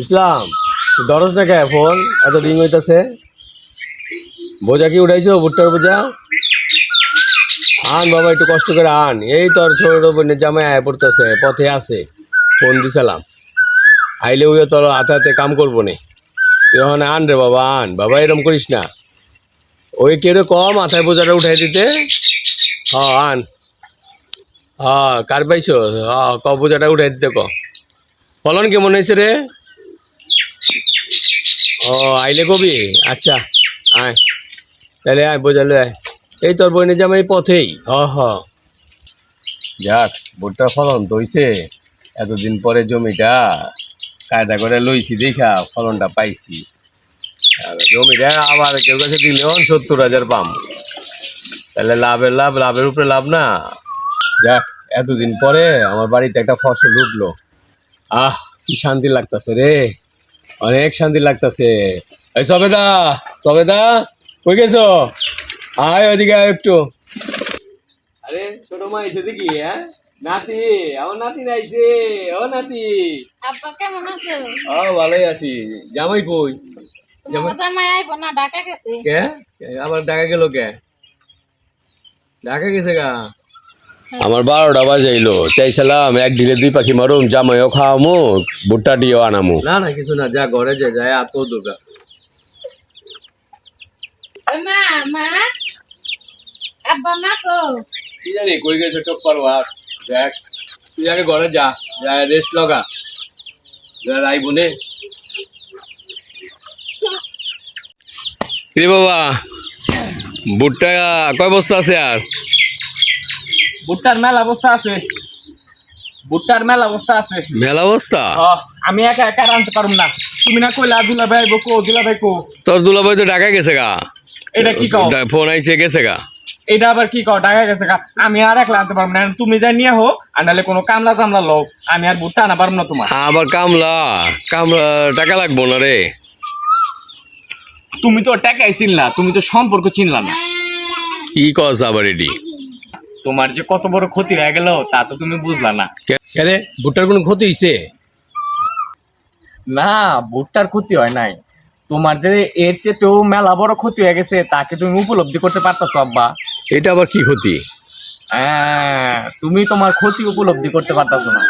ইসলাম দরজ না কে ফোন? এত রিং হইতাছে। বোঝা কি উঠাইছো ভুট্টার বোঝা? আন বাবা একটু কষ্ট করে আন। এই তোর ছোট বোনের জামাই আয় পড়তেছে পথে আছে। ফোন দিছিলাম। আইলে ওই তোর হাতে হাতে কাম করব নে। তুই ওখানে আন রে বাবা আন। বাবা এরম করিস না। ওই কেড়ে কম মাথায় বোঝাটা উঠাই দিতে। হ আন। হ কার পাইছো? হ ক বোঝাটা উঠাই দিতে ক। ফলন কেমন হয়েছে রে? ও, আইলে কবি? আচ্ছা আয়। তাহলে আয়, বোঝালে আয়। এই তোর বইনের জামাই পথেই। হ হ। যাক ভুট্টার ফলন তো এতদিন পরে জমিটা কায়দা করে লইছি দেখা, ফলনটা পাইছি। আর জমিটা আবার কেউ কাছে দিলেও সত্তর হাজার পাম। তাহলে লাভের লাভ, লাভের উপরে লাভ না। যাক, এতদিন পরে আমার বাড়িতে একটা ফসল উঠল। আহ কি শান্তি লাগতাছে রে। অনেক শান্তি লাগতাছে। এই সবেদা সবেদা কই গেছো? আয় ওদিকে আয় একটু। আরে ছোট মা এসে দেখি হ্যাঁ? নাতি আমার নাতি নাইছে। ও নাতি। আব্বা কেমন আছো? ও ভালোই আছি। জামাই কই? তোমাকে জামাই আইবো না ঢাকা গেছে? কে? আবার ঢাকা গেল কে? ঢাকা গেছে গা? আমার বারোটা বাজাইলো। চাইছিলাম এক ঢিলে দুই পাখি মারুম জামাইও খাওয়ামু ভুট্টা দিয়েও আনামু। না না কিছু না যা ঘরে যে যায় এত মা কো? কি জানি কই গেছে টপ পারো আর দেখ তুই আগে ঘরে যা যা রেস্ট লগা। যা রাই বনে রে বাবা ভুট্টা কয় বস্তা আছে আর? ভুট্টার মেলা অবস্থা আছে। ভুট্টার মেলা অবস্থা আছে। মেলা অবস্থা? আমি একা একা রানতে পারুম না। তুমি না কইলা দুলা ভাই আইবো কো দুলা ভাই কো। তোর দুলাভাই তো ঢাকা গেছে গা। এটা কি কও? ফোন আইছে গেছে গা। এটা আবার কি কও? টাকা গেছে গা। আমি আর একলা আনতে পারব না। তুমি যাই নিয়ে হো আর নাহলে কোনো কামলা টামলা লও। আমি আর ভুট্টা আনা পারব না তোমার। আবার কামলা। কামলা টাকা লাগবো না রে। তুমি তো টাকাই চিনলা তুমি তো সম্পর্ক চিনলা না। কি কস আবার এটি তোমার যে কত বড় ক্ষতি হয়ে গেল তা তো তুমি বুঝলা না। ভুট্টার কোনো ক্ষতি হয়েছে না ভুট্টার ক্ষতি হয় নাই। তোমার যে এর চেয়েতেও মেলা বড় ক্ষতি হয়ে গেছে তাকে তুমি উপলব্ধি করতে পারতাছো আব্বা। এটা আবার কি ক্ষতি? হ্যাঁ, তুমি তোমার ক্ষতি উপলব্ধি করতে পারতাছো না।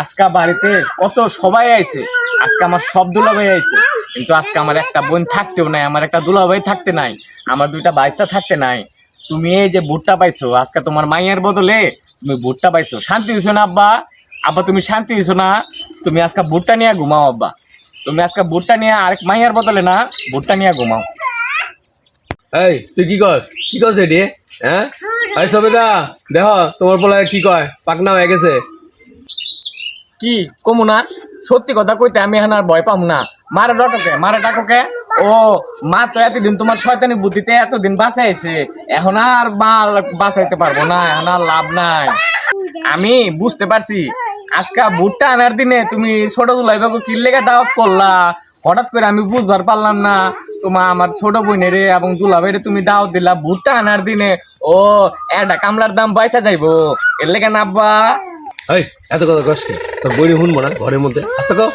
আজকা বাড়িতে কত সবাই আইছে। আজকে আমার সব দুলাভাই আইছে। কিন্তু আজকে আমার একটা বোন থাকতেও নাই আমার একটা দুলাভাই থাকতে নাই আমার দুইটা বাইসটা থাকতে নাই। তুমি এই যে ভুট্টা পাইছো আজকে তোমার মাইয়ের বদলে তুমি ভুট্টা পাইছো। শান্তি দিছো না আব্বা? আব্বা তুমি শান্তি দিছো না? তুমি আজকে ভুট্টা নিয়ে ঘুমাও আব্বা। তুমি আজকে ভুট্টা নিয়ে আরেক মাইয়ার বদলে না ভুট্টা নিয়ে ঘুমাও। এই তুই কি কস? কি কস এটি? হ্যাঁ? আরে সবেদা দেখ তোমার পোলায় কি কয়? পাকনা হয়ে গেছে। কি? কমু না। সত্যি কথা কইতে আমি এখন আর ভয় পাম না। মারে ডাকোকে মারে ডাকোকে। ও মা তো এতদিন তোমার শয়তানি বুদ্ধিতে এতদিন বাঁচাইছে। এখন আর মা বাঁচাইতে পারব না, এখন আর লাভ নাই। আমি বুঝতে পারছি, আজকে ভুট্টা আনার দিনে তুমি ছোট দুলাইবাকে কি লেগে দাওয়াত করলা? হঠাৎ করে আমি বুঝবার পারলাম না। তোমার আমার ছোট বোনের এবং দুলাভাইরে তুমি দাওয়াত দিলা ভুট্টা আনার দিনে। ও, একটা কামলার দাম পয়সা যাইবো এর লেগে নাব্বা এই, এত কথা কস কে? তোর বই শুনব না ঘরের মধ্যে? আস্তে কো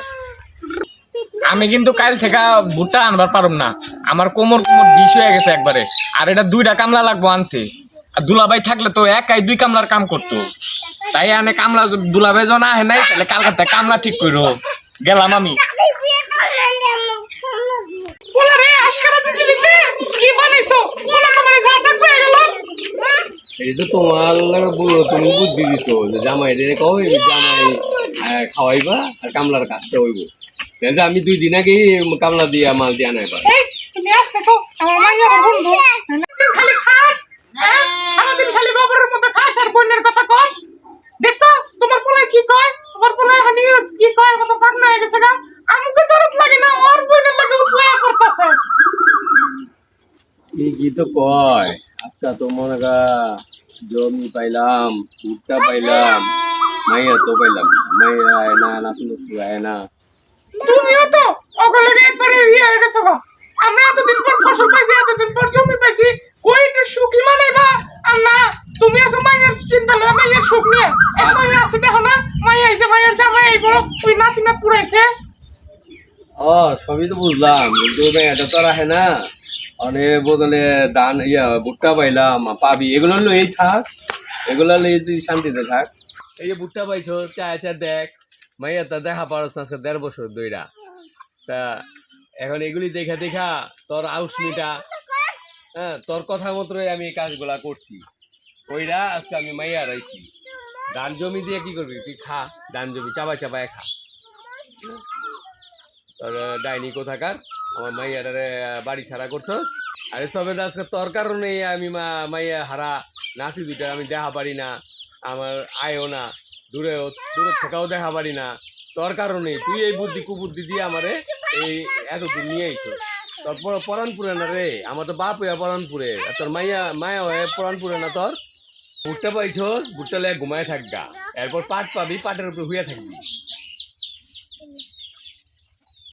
আমি কিন্তু কাল থেকে ভুট্টা আনবার পারব না। আমার কোমর কোমর বিষ হয়ে গেছে একবারে। আর এটা দুইটা কামলা লাগবো আনতে। আর দুলাভাই থাকলে তো একাই দুই কামলার কাম করতো। তাই আনে কামলা দুলাভাই জন আহে নাই তাহলে কালকাতায় কামলা ঠিক করো গেলাম আমি। এই তো তোমার তুমি বুদ্ধি দিছো যে জামাই রে খাওয়াইবা আর কামলার কাজটা হইব। তাহলে আমি দুই দিন আগে কামলা দিয়া মাল দিয়া নাই পার তুমি আসতে তো আমার মাইয়া বন্ধু। তুই খালি খাস হ্যাঁ? সারাদিন খালি গোবরের মতো খাস আর বোনের কথা কস। দেখছ তোমার পোলায় কি কয়? তোমার পোলায় হানি কি কয়? কত পাকনা হয়ে গেছে গা। আমাকে জরুরত লাগে না ওর বোনের লাগে উঠলায়া করতেছে। এই কি তো কয়? আজকে তো মনে কর জমি পাইলাম ভুট্টা পাইলাম মাইয়া তো পাইলাম মাইয়া আয় না না কোনো আয় না। তুমিও তো ওগুলো একবারে ইয়ে হয়ে গেছো গো। আমরা এতদিন পর ফসল পাইছি এতদিন পর জমি পাইছি কই একটু সুখী মানাইবা আর না তুমি আছো মাইয়ের চিন্তা লয় মাইয়ের সুখ নিয়ে। মাইয়া আছে দেখো না মাইয়া এই যে মাইয়ের জামাই এই বড় ওই নাতি না পুরাইছে। ও সবই তো বুঝলাম কিন্তু এটা তো রাখে না। অনেক বদলে দান ইয়া ভুট্টা পাইলাম পাবি এগুলো লই থাক। এগুলো লই তুই শান্তিতে থাক। এই যে ভুট্টা পাইছো চা চা দেখ। মাইয়া তা দেখা পারস আজকে দেড় বছর দইরা তা এখন এগুলি দেখা দেখা তোর আউসমিটা হ্যাঁ তোর কথা মতোই আমি কাজগুলা করছি। ওইরা আজকে আমি মাইয়া রাইছি। ধান জমি দিয়ে কি করবি? তুই খা, ধান জমি চাবাই চাবাই খা। তোর ডাইনি কোথাকার? আমার মাইয়ারে বাড়ি ছাড়া করছস? আরে সবে আজকে তোর কারণেই আমি মা, মাইয়া হারা, নাতি দুইটা আমি দেখা পারি না, আমার আয়ও না। দূরে দূরে থেকেও দেখা পারি না। তোর কারণে তুই এই বুদ্ধি কুবুদ্ধি দিয়ে আমারে এই এতদূর নিয়ে আইছো তোর পর- পরানপুরে না রে, আমার তো বাপ হইয়া পরানপুরে। তোর মাইয়া মায়া হয়ে পরানপুরে না তোর? ভুট্টা পাইছস ভুট্টা লাগে ঘুমায় থাকগা। এরপর পাট পাবি, পাটের উপরে হুইয়া থাকবি।